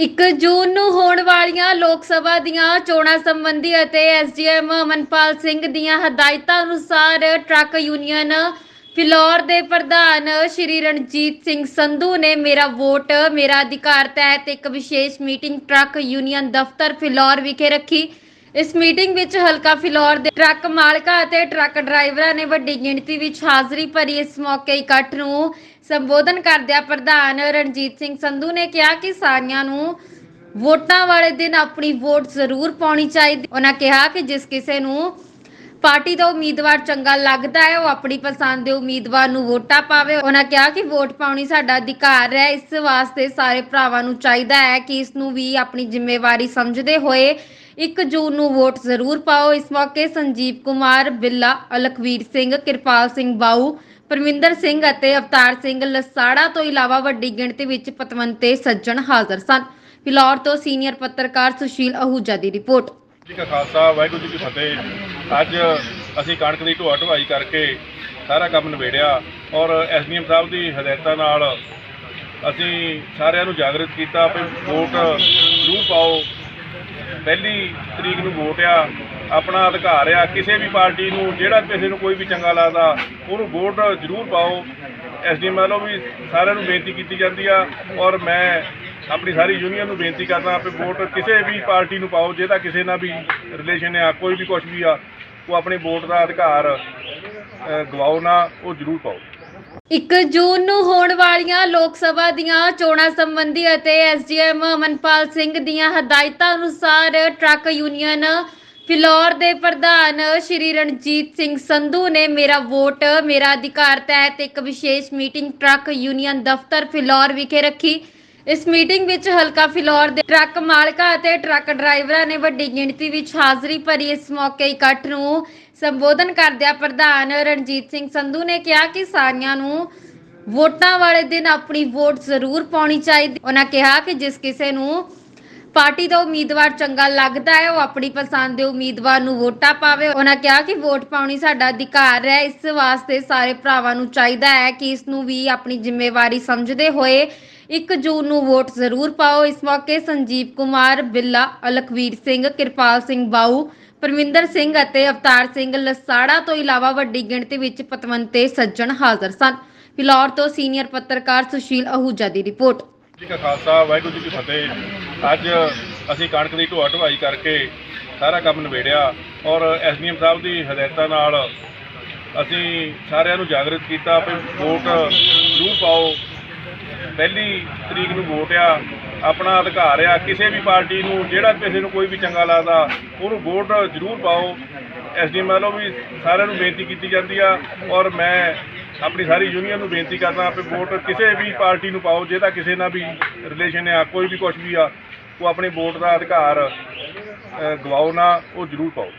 1 ਜੂਨ ਨੂੰ ਹੋਣ ਵਾਲੀਆਂ ਲੋਕ ਸਭਾ ਦੀਆਂ ਚੋਣਾਂ ਸੰਬੰਧੀ ਅਤੇ ਐਸਡੀਐਮ ਅਮਨਪਾਲ ਸਿੰਘ ਦੀਆਂ ਹਦਾਇਤਾਂ ਅਨੁਸਾਰ ਟਰੱਕ ਯੂਨੀਅਨ ਫਿਲੌਰ ਦੇ ਪ੍ਰਧਾਨ ਸ਼੍ਰੀ ਰਣਜੀਤ ਸਿੰਘ ਸੰਧੂ ਨੇ ਮੇਰਾ ਵੋਟ, ਮੇਰਾ ਅਧਿਕਾਰ ਤਹਿਤ ਇੱਕ ਵਿਸ਼ੇਸ਼ ਮੀਟਿੰਗ ਟਰੱਕ ਯੂਨੀਅਨ ਦਫ਼ਤਰ ਫਿਲੌਰ ਵਿਖੇ ਰੱਖੀ। ਇਸ ਮੀਟਿੰਗ ਵਿੱਚ ਹਲਕਾ ਫਿਲੌਰ ਦੇ ਟਰੱਕ ਮਾਲਕਾਂ ਅਤੇ ਟਰੱਕ ਡਰਾਈਵਰਾਂ ਨੇ ਵੱਡੀ ਗਿਣਤੀ ਵਿੱਚ ਹਾਜ਼ਰੀ ਭਰੀ ਇਸ ਮੌਕੇ ਇਕੱਠ ਨੂੰ ਸੰਬੋਧਨ ਕਰਦਿਆਂ ਪ੍ਰਧਾਨ ਰਣਜੀਤ ਸਿੰਘ ਸੰਧੂ ਨੇ ਕਿਹਾ ਕਿ ਸਾਰਿਆਂ ਨੂੰ ਵੋਟਾਂ ਵਾਲੇ ਦਿਨ ਆਪਣੀ ਵੋਟ ਜ਼ਰੂਰ ਪਾਉਣੀ ਚਾਹੀਦੀ। ਉਹਨਾਂ ਕਿਹਾ ਕਿ ਜਿਸ ਕਿਸੇ ਨੂੰ ਪਾਰਟੀ ਦਾ ਉਮੀਦਵਾਰ ਚੰਗਾ ਲੱਗਦਾ ਹੈ, ਉਹ ਆਪਣੀ ਪਸੰਦ ਦੇ ਉਮੀਦਵਾਰ ਨੂੰ ਵੋਟਾਂ ਪਾਵੇ। ਉਹਨਾਂ ਕਿਹਾ ਕਿ ਵੋਟ ਪਾਉਣੀ ਸਾਡਾ ਅਧਿਕਾਰ ਹੈ। ਇਸ ਵਾਸਤੇ ਸਾਰੇ ਭਰਾਵਾਂ ਨੂੰ ਚਾਹੀਦਾ ਹੈ ਕਿ ਇਸ ਨੂੰ ਵੀ ਆਪਣੀ ਜ਼ਿੰਮੇਵਾਰੀ ਸਮਝਦੇ ਹੋਏ 1 ਜੂਨ ਨੂੰ ਵੋਟ ਜ਼ਰੂਰ ਪਾਓ। ਇਸ ਮੌਕੇ ਸੰਜੀਵ ਕੁਮਾਰ, ਬਿੱਲਾ, ਅਲਖਵੀਰ ਸਿੰਘ, ਕਿਰਪਾਲ ਸਿੰਘ ਬਾਊ, ਪਰਮਿੰਦਰ ਸਿੰਘ ਅਤੇ ਅਵਤਾਰ ਸਿੰਘ ਲਸਾੜਾ ਤੋਂ ਇਲਾਵਾ ਵੱਡੀ ਗਿਣਤੀ ਵਿੱਚ ਪਤਵੰਤੇ ਸੱਜਣ ਹਾਜ਼ਰ ਸਨ। ਫਿਲੌਰ ਤੋਂ ਸੀਨੀਅਰ ਪੱਤਰਕਾਰ ਸੁਸ਼ੀਲ ਅਹੂਜਾ ਦੀ ਰਿਪੋਰਟ। ਜੀ ਕਾ ਖਾਲਸਾ, ਵਾਹਿਗੁਰੂ ਜੀ ਕੀ ਫਤਿਹ। ਅੱਜ ਅਸੀਂ ਕਣਕ ਦੀ ਢੋਆ ਢਵਾਈ ਕਰਕੇ ਸਾਰਾ ਕੰਮ ਨਿਬੇੜਿਆ ਔਰ ਐਸਡੀਐਮ ਸਾਹਿਬ ਦੀ ਹਦਾਇਤਾਂ ਨਾਲ ਅਸੀਂ ਸਾਰਿਆਂ ਨੂੰ ਜਾਗਰਤ ਕੀਤਾ ਵੀ ਵੋਟ ਜ਼ਰੂਰ ਪਾਓ। ਪਹਿਲੀ ਤਰੀਕ ਨੂੰ ਵੋਟ ਆ, ਆਪਣਾ ਅਧਿਕਾਰ ਆ, ਕਿਸੇ ਵੀ ਪਾਰਟੀ ਨੂੰ, ਜਿਹੜਾ ਕਿਸੇ ਨੂੰ ਕੋਈ ਵੀ ਚੰਗਾ ਲੱਗਦਾ, ਉਹਨੂੰ ਵੋਟ ਜ਼ਰੂਰ ਪਾਓ। ਐਸਡੀਐਮ ਵੱਲੋਂ ਵੀ ਸਾਰਿਆਂ ਨੂੰ ਬੇਨਤੀ ਕੀਤੀ ਜਾਂਦੀ ਆ ਔਰ ਮੈਂ ਆਪਣੀ ਸਾਰੀ ਯੂਨੀਅਨ ਨੂੰ ਬੇਨਤੀ ਕਰਦਾ ਵੀ ਵੋਟ ਕਿਸੇ ਵੀ ਪਾਰਟੀ ਨੂੰ ਪਾਓ, ਜਿਹਦਾ ਕਿਸੇ ਨਾਲ ਵੀ ਰਿਲੇਸ਼ਨ ਆ, ਕੋਈ ਵੀ ਕੁਝ ਵੀ ਆ, ਉਹ ਆਪਣੀ ਵੋਟ ਦਾ ਅਧਿਕਾਰ ਗਵਾਓ ਨਾ, ਉਹ ਜ਼ਰੂਰ ਪਾਓ। 1 ਜੂਨ ਨੂੰ ਹੋਣ ਵਾਲੀਆਂ ਲੋਕ ਸਭਾ ਦੀਆਂ ਚੋਣਾਂ ਸੰਬੰਧੀ ਅਤੇ ਐਸਡੀਐਮ ਅਮਨਪਾਲ ਸਿੰਘ ਦੀਆਂ ਹਦਾਇਤਾਂ ਅਨੁਸਾਰ ਟਰੱਕ ਯੂਨੀਅਨ ਫਿਲੌਰ ਦੇ ਪ੍ਰਧਾਨ ਸ਼੍ਰੀ ਰਣਜੀਤ ਸਿੰਘ ਸੰਧੂ ਨੇ ਮੇਰਾ ਵੋਟ, ਮੇਰਾ ਅਧਿਕਾਰ ਤਹਿਤ ਇੱਕ ਵਿਸ਼ੇਸ਼ ਮੀਟਿੰਗ ਟਰੱਕ ਯੂਨੀਅਨ ਦਫ਼ਤਰ ਫਿਲੌਰ ਵਿਖੇ ਰੱਖੀ। ਇਸ ਮੀਟਿੰਗ ਵਿੱਚ ਹਲਕਾ ਫਿਲੌਰ ਦੇ ਟਰੱਕ ਮਾਲਕਾਂ ਅਤੇ ਟਰੱਕ ਡਰਾਈਵਰਾਂ ਨੇ ਵੱਡੀ ਗਿਣਤੀ ਵਿੱਚ ਹਾਜ਼ਰੀ ਭਰੀ ਇਸ ਮੌਕੇ ਇਕੱਠ ਨੂੰ ਸੰਬੋਧਨ ਕਰਦਿਆਂ ਪ੍ਰਧਾਨ ਰਣਜੀਤ ਸਿੰਘ ਸੰਧੂ ਨੇ ਕਿਹਾ ਕਿ ਸਾਰਿਆਂ ਨੂੰ ਵੋਟਾਂ ਵਾਲੇ ਦਿਨ ਆਪਣੀ ਵੋਟ ਜ਼ਰੂਰ ਪਾਉਣੀ ਚਾਹੀਦੀ। ਉਹਨਾਂ ਕਿਹਾ ਕਿ ਜਿਸ ਕਿਸੇ ਨੂੰ ਪਾਰਟੀ ਦਾ ਉਮੀਦਵਾਰ ਚੰਗਾ ਲੱਗਦਾ ਹੈ, ਉਹ ਆਪਣੀ ਪਸੰਦ ਦੇ ਉਮੀਦਵਾਰ ਨੂੰ ਵੋਟਾਂ ਪਾਵੇ। ਉਹਨਾਂ ਕਿਹਾ ਕਿ ਵੋਟ ਪਾਉਣੀ ਸਾਡਾ ਅਧਿਕਾਰ ਹੈ। ਇਸ ਵਾਸਤੇ ਸਾਰੇ ਭਰਾਵਾਂ ਨੂੰ ਚਾਹੀਦਾ ਹੈ ਕਿ ਇਸ ਨੂੰ ਵੀ ਆਪਣੀ ਜ਼ਿੰਮੇਵਾਰੀ ਸਮਝਦੇ ਹੋਏ 1 ਜੂਨ ਨੂੰ ਵੋਟ ਜ਼ਰੂਰ ਪਾਓ। ਇਸ ਮੌਕੇ ਸੰਜੀਵ ਕੁਮਾਰ, ਬਿੱਲਾ, ਅਲਖਵੀਰ ਸਿੰਘ, ਕਿਰਪਾਲ ਸਿੰਘ ਬਾਊ, ਪਰਮਿੰਦਰ ਸਿੰਘ ਅਤੇ ਅਵਤਾਰ ਸਿੰਘ ਲਸਾੜਾ ਤੋਂ ਇਲਾਵਾ ਵੱਡੀ ਗਿਣਤੀ ਵਿੱਚ ਪਤਵੰਤੇ ਸੱਜਣ ਹਾਜ਼ਰ ਸਨ। ਫਿਲੌਰ ਤੋਂ ਸੀਨੀਅਰ ਪੱਤਰਕਾਰ ਸੁਸ਼ੀਲ ਅਹੂਜਾ ਦੀ ਰਿਪੋਰਟ। ਜੀ ਕਾ ਖਾਲਸਾ, ਵਾਹਿਗੁਰੂ ਜੀ ਕੀ ਫਤਿਹ। ਅੱਜ ਅਸੀਂ ਕਣਕ ਦੀ ਢੋਆ ਢਵਾਈ ਕਰਕੇ ਸਾਰਾ ਕੰਮ ਨਿਬੇੜਿਆ ਔਰ ਐਸਡੀਐਮ ਸਾਹਿਬ ਦੀ ਹਦਾਇਤਾਂ ਨਾਲ ਅਸੀਂ ਸਾਰਿਆਂ ਨੂੰ ਜਾਗਰਤ ਕੀਤਾ ਵੀ ਵੋਟ ਜ਼ਰੂਰ ਪਾਓ। ਪਹਿਲੀ ਤਰੀਕ ਨੂੰ ਵੋਟ ਆ, ਆਪਣਾ ਅਧਿਕਾਰ ਆ, ਕਿਸੇ ਵੀ ਪਾਰਟੀ ਨੂੰ, ਜਿਹੜਾ ਕਿਸੇ ਨੂੰ ਕੋਈ ਵੀ ਚੰਗਾ ਲੱਗਦਾ, ਉਹਨੂੰ ਵੋਟ ਜ਼ਰੂਰ ਪਾਓ। ਐਸਡੀਐਮ ਵੱਲੋਂ ਵੀ ਸਾਰਿਆਂ ਨੂੰ ਬੇਨਤੀ ਕੀਤੀ ਜਾਂਦੀ ਆ ਔਰ ਮੈਂ ਆਪਣੀ ਸਾਰੀ ਯੂਨੀਅਨ ਨੂੰ ਬੇਨਤੀ ਕਰਦਾ ਵੀ ਵੋਟ ਕਿਸੇ ਵੀ ਪਾਰਟੀ ਨੂੰ ਪਾਓ ਜਿਹਦਾ ਕਿਸੇ ਨਾਲ ਵੀ ਰਿਲੇਸ਼ਨ ਆ, ਕੋਈ ਵੀ ਕੁਝ ਵੀ ਆ, ਉਹ ਆਪਣੀ ਵੋਟ ਦਾ ਅਧਿਕਾਰ ਗਵਾਓ ਨਾ, ਉਹ ਜ਼ਰੂਰ ਪਾਓ।